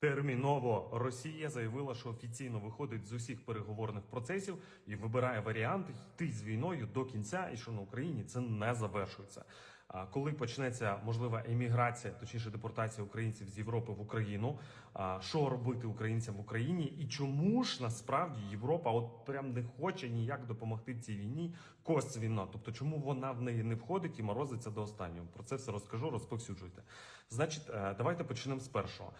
Терміново Росія заявила, що офіційно виходить з усіх переговорних процесів і вибирає варіант йти з війною до кінця, і що на Україні це не завершується. Коли почнеться можлива еміграція, точніше депортація українців з Європи в Україну, що робити українцям в Україні, і чому ж насправді Європа от прям не хоче ніяк допомогти цій війні, кость війна, тобто чому вона в неї не входить і морозиться до останнього? Про це все розкажу, розповсюджуйте. Значить, е, давайте почнемо з першого.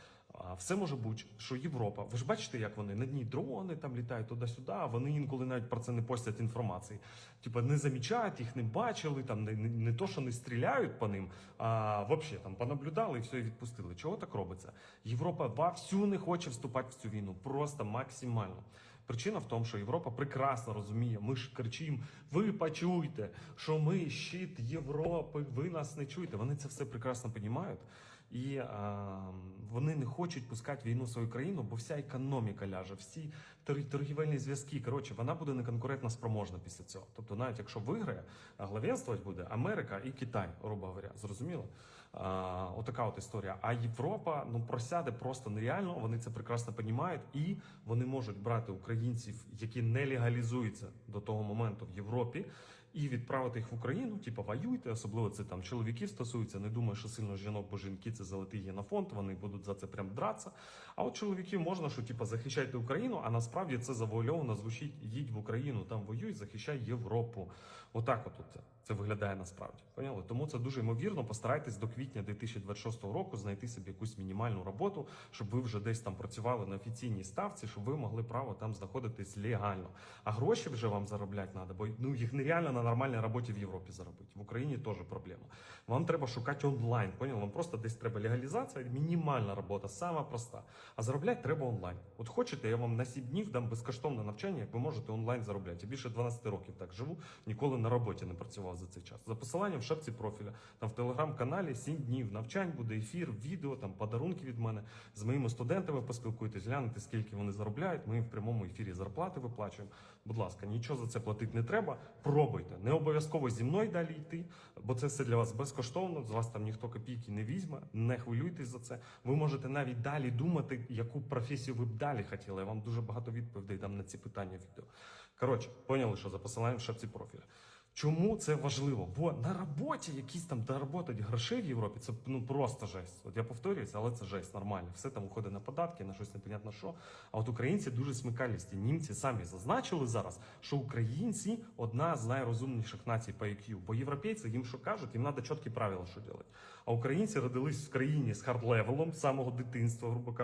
Все може бути, що Європа, ви ж бачите, як вони на дні дрони там літають туди-сюди, вони інколи навіть про це не постять інформації. Типа не замічають, їх не бачили, там не, не, не то, що не стріляють по ним, а взагалі там понаблюдали і все і відпустили. Чого так робиться? Європа вовсю не хоче вступати в цю війну, просто максимально. Причина в тому, що Європа прекрасно розуміє, ми ж кричимо: ви почуйте, що ми щит Європи, ви нас не чуєте. Вони це все прекрасно розуміють. І а, вони не хочуть пускати війну в свою країну, бо вся економіка ляже, всі тор- торгівельні зв'язки. Коротше, вона буде неконкурентно спроможна після цього. Тобто, навіть якщо виграє, главенствувати буде Америка і Китай, грубо говоря. Зрозуміло? А, отака от історія. А Європа ну просяде просто нереально. Вони це прекрасно розуміють, і вони можуть брати українців, які не легалізуються до того моменту в Європі, і відправити їх в Україну. Типу, воюйте, особливо це там чоловіків стосується. Не думаю, що сильно жінок, бо жінки це золотий генофонд. Вони будуть за це прям дратися. А от чоловіків можна, що типу, захищайте Україну, а насправді це завуальовано звучить: їдь в Україну, там воюй, захищай Європу. Отак, от це, це виглядає насправді. Поняли? Тому це дуже ймовірно. Постарайтесь до квітня 2026 року знайти собі якусь мінімальну роботу, щоб ви вже десь там працювали на офіційній ставці, щоб ви могли право там знаходитись легально. А гроші вже вам заробляти треба, бо ну їх нереально на нормальній роботі в Європі заробити. В Україні теж проблема. Вам треба шукати онлайн. Поняли? Вам просто десь треба легалізація, мінімальна робота, сама проста. А заробляти треба онлайн. От хочете, я вам на 7 днів дам безкоштовне навчання, як ви можете онлайн заробляти. Я більше 12 років так живу, ніколи на роботі не працював за цей час. За посиланням в шапці профіля, там в телеграм-каналі 7 днів навчань буде ефір, відео, там подарунки від мене. З моїми студентами поспілкуйтесь, глянете, скільки вони заробляють. Ми в прямому ефірі зарплати виплачуємо. Будь ласка, нічого за це платити не треба. Пробуйте. Не обов'язково зі мною далі йти, бо це все для вас безкоштовно. З вас там ніхто копійки не візьме. Не хвилюйтесь за це. Ви можете навіть далі думати, яку професію ви б далі хотіли. Я вам дуже багато відповідей дам на ці питання відео. Коротше, поняли, що за посиланням в шапці профіля. Чому це важливо? Бо на роботі якісь там доработать грошей в Європі, це ну просто жесть. От я повторююся, але це жесть нормально. Все там уходить на податки, на щось непонятно що. А от українці дуже смикалісті. Німці самі зазначили зараз, що українці одна з найрозумніших націй по IQ. Бо європейці їм що кажуть, їм треба чіткі правила, що робити. А українці родились в країні з хард-левелом з самого дитинства, грубо кажучи.